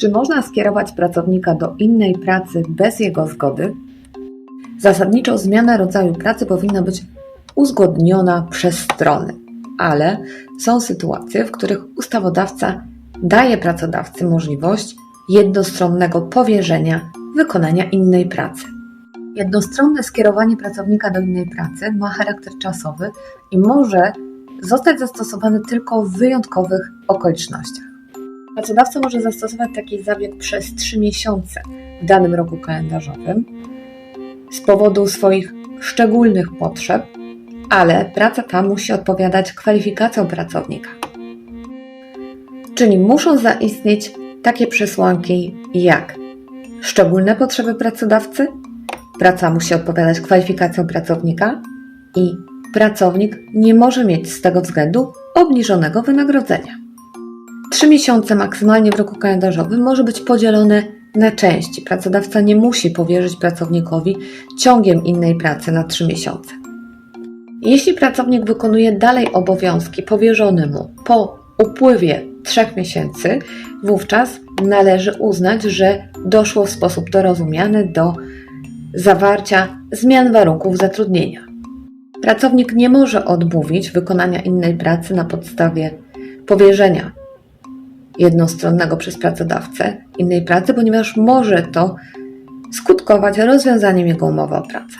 Czy można skierować pracownika do innej pracy bez jego zgody? Zasadniczo zmiana rodzaju pracy powinna być uzgodniona przez strony, ale są sytuacje, w których ustawodawca daje pracodawcy możliwość jednostronnego powierzenia wykonania innej pracy. Jednostronne skierowanie pracownika do innej pracy ma charakter czasowy i może zostać zastosowane tylko w wyjątkowych okolicznościach. Pracodawca może zastosować taki zabieg przez 3 miesiące w danym roku kalendarzowym z powodu swoich szczególnych potrzeb, ale praca ta musi odpowiadać kwalifikacjom pracownika. Czyli muszą zaistnieć takie przesłanki jak szczególne potrzeby pracodawcy, praca musi odpowiadać kwalifikacjom pracownika i pracownik nie może mieć z tego względu obniżonego wynagrodzenia. Trzy miesiące maksymalnie w roku kalendarzowym może być podzielone na części. Pracodawca nie musi powierzyć pracownikowi ciągiem innej pracy na trzy miesiące. Jeśli pracownik wykonuje dalej obowiązki powierzone mu po upływie trzech miesięcy, wówczas należy uznać, że doszło w sposób dorozumiany do zawarcia zmian warunków zatrudnienia. Pracownik nie może odmówić wykonania innej pracy na podstawie powierzenia jednostronnego przez pracodawcę innej pracy, ponieważ może to skutkować rozwiązaniem jego umowy o pracę.